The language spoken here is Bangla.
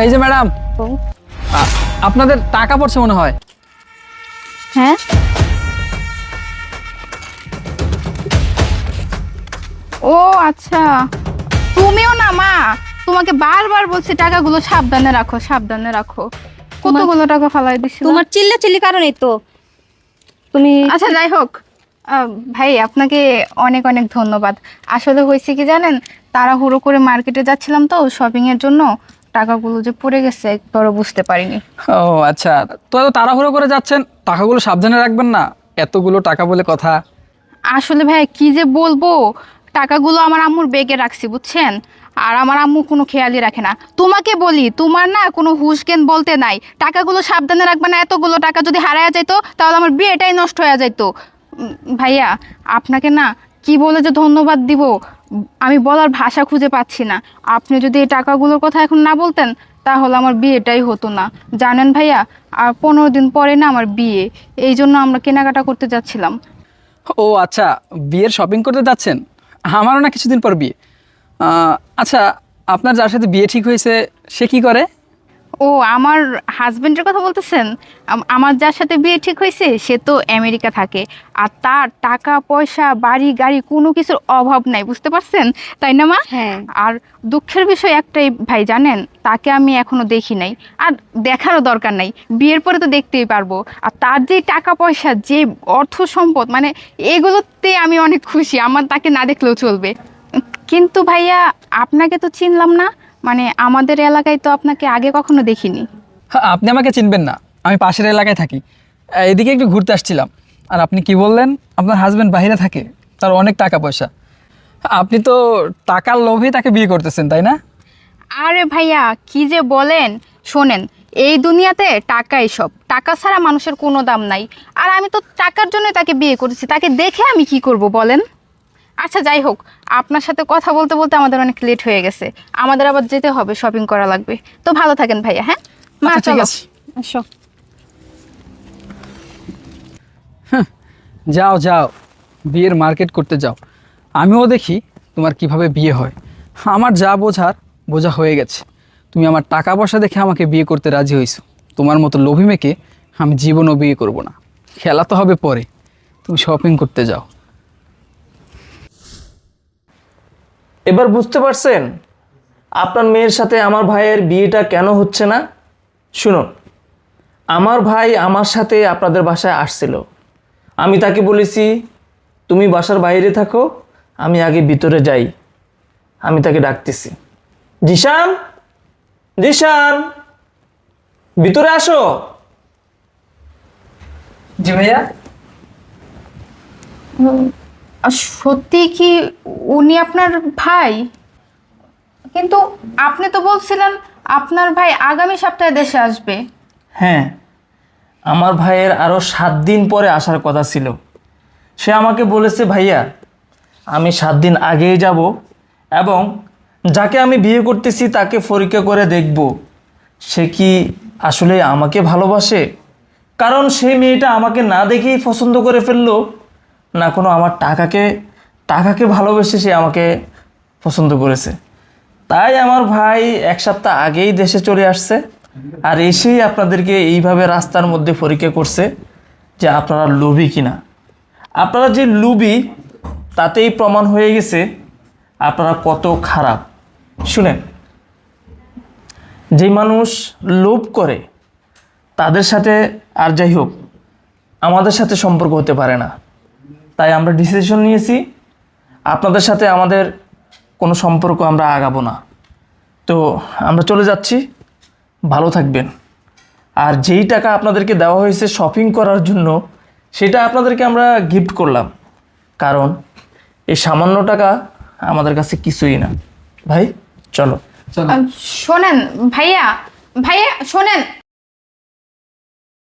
এই যে ম্যাডাম আপনাদের টাকা পড়ছে মনে হয়। হ্যাঁ? ও আচ্ছা। তুমিও না মা। তোমাকে বারবার বলছি টাকাগুলো সাবধানে রাখো সাবধানে রাখো। কতগুলো টাকা ফালাই দিছি তোমার চিল্লা চিল্লি কারণেই তো। তুমি আচ্ছা যাই হোক। আহ, ভাই আপনাকে অনেক অনেক ধন্যবাদ। আসলে হয়েছে কি জানেন তারা তাড়াহুড়ো করে মার্কেটে যাচ্ছিলাম তো শপিং এর জন্য। টাকাগুলো যে পড়ে গেছে একবারও বুঝতে পারিনি। ও আচ্ছা। তো এত তাড়াহুড়ো করে যাচ্ছেন টাকাগুলো সাবধানে রাখবেন না? এতগুলো টাকা বলে কথা। আসলে ভাই কি যে বলব? টাকাগুলো আমার আম্মুর বেগে রাখছি বুঝছেন? আর আমার আম্মু কোনো খেয়ালই রাখে না। তোমাকে বলি তোমার না কোনো হুশ জ্ঞান বলতে নাই। টাকাগুলো সাবধানে রাখবে না এতগুলো টাকা যদি হারায়া যাইতো তাহলে আমার বিয়েটাই নষ্ট হয়ে যাইতো। উম, ভাইয়া আপনাকে না কি বলে যে ধন্যবাদ দিব? আমি বলার ভাষা খুঁজে পাচ্ছি না। আপনি যদি এই টাকাগুলোর কথা এখন না বলতেন, তাহলে আমার বিয়েটাই হতো না। জানেন ভাইয়া, আর পনেরো দিন পরে না আমার বিয়ে। এই জন্য আমরা কেনাকাটা করতে যাচ্ছিলাম। ও আচ্ছা বিয়ের শপিং করতে যাচ্ছেন? আমারও না কিছুদিন পর বিয়ে। আচ্ছা আপনার যার সাথে বিয়ে ঠিক হয়েছে, সে কি করে? ও আমার হাজবেন্ডের কথা বলতেছেন? আম- আমার যার সাথে বিয়ে ঠিক হয়েছে সে তো আমেরিকা থাকে। আর তার টাকা পয়সা বাড়ি গাড়ি কোনো কিছুর অভাব নাই বুঝতে পারছেন? তাই না মা? হ্যাঁ। আর দুঃখের বিষয় একটাই ভাই জানেন? তাকে আমি এখনও দেখি নাই। আর দেখারও দরকার নাই। বিয়ের পরে তো দেখতেই পারব। আর তার যে টাকা পয়সা যে অর্থ সম্পদ মানে এগুলোতে আমি অনেক খুশি। আমার তাকে না দেখলেও চলবে। কিন্তু ভাইয়া আপনাকে তো চিনলাম না। মানে আমাদের এলাকায় তো আপনাকে আগে কখনো দেখিনি। হ্যাঁ, আপনি আমাকে চিনবেন না। আমি পাশের এলাকায় থাকি। এদিকে একটু ঘুরতে আসছিলাম। আর আপনি কি বললেন? আপনার হাজব্যান্ড বাইরে থাকে। তার অনেক টাকা পয়সা। আপনি তো টাকার লোভে তাকে বিয়ে করতেছেন তাই না? আরে ভাইয়া কি যে বলেন। শোনেন এই দুনিয়াতে টাকাই সব। টাকা ছাড়া মানুষের কোনো দাম নাই। আর আমি তো টাকার জন্য তাকে বিয়ে করেছি। তাকে দেখে আমি কি করব বলেন? আচ্ছা যাই হোক আপনার সাথে কথা বলতে বলতে আমাদের অনেক লেট হয়ে গেছে। আমাদের আবার যেতে হবে শপিং করা লাগবে। তো ভালো থাকেন ভাইয়া হ্যাঁ? মা আচ্ছা ঠিক চলো। আছে। আসো। যাও যাও। বিয়ের মার্কেট করতে যাও। আমিও দেখি তোমার কীভাবে বিয়ে হয়। আমার যা বোঝার বোঝা হয়ে গেছে। তুমি আমার টাকা পয়সা দেখে আমাকে বিয়ে করতে রাজি হয়েছো। তোমার মতো লোভী মেয়েকে আমি জীবনও বিয়ে করব না। খেলা তো হবে পরে। তুমি শপিং করতে যাও। এবার বুঝতে পারছেন? আপনার মেয়ের সাথে আমার ভাইয়ের বিয়েটা কেন হচ্ছে না? শুনুন আমার ভাই আমার সাথে আপনাদের বাসায় আসছিল। আমি তাকে বলেছি তুমি বাসার বাইরে থাকো আমি আগে ভিতরে যাই। আমি তাকে ডাকতেছি জিশান জিশান ভিতরে আসো। জি ভাইয়া? সত্যি কি উনি আপনার ভাই? কিন্তু আপনি তো বলছিলেন আপনার ভাই আগামী সপ্তাহে দেশে আসবে। হ্যাঁ আমার ভাইয়ের আরও সাত দিন পরে আসার কথা ছিল। সে আমাকে বলেছে, ভাইয়া, আমি সাত দিন আগেই যাব এবং যাকে আমি বিয়ে করতেছি তাকে পরীক্ষা করে দেখব। সে কি আসলে আমাকে ভালোবাসে? কারণ সেই মেয়েটা আমাকে না দেখেই পছন্দ করে ফেলল। না কোনো আমার টাকাকে টাকাকে ভালোবেসে সে আমাকে পছন্দ করেছে। তাই আমার ভাই এক সপ্তাহ আগেই দেশে চলে আসছে আর এসেই আপনাদেরকে এইভাবে রাস্তার মধ্যে পরীক্ষা করছে যে আপনারা লোভী কিনা। আপনারা যে লুবি তাতেই প্রমাণ হয়ে গেছে আপনারা কত খারাপ। শুনেন, যে মানুষ লোভ করে, তাদের সাথে আর যাই হোক, আমাদের সাথে সম্পর্ক হতে পারে না। তাই আমরা ডিসিশন নিয়েছি। আপনাদের সাথে আমাদের কোনো সম্পর্ক আমরা আগাবো না। তো আমরা চলে যাচ্ছি। ভালো থাকবেন। আর যেই টাকা আপনাদেরকে দেওয়া হয়েছে শপিং করার জন্য, সেটা আপনাদেরকে আমরা গিফট করলাম। কারণ এই সামান্য টাকা আমাদের কাছে কিছুই না। ভাই, চলো। শোনেন, ভাইয়া ভাইয়া, শোনেন।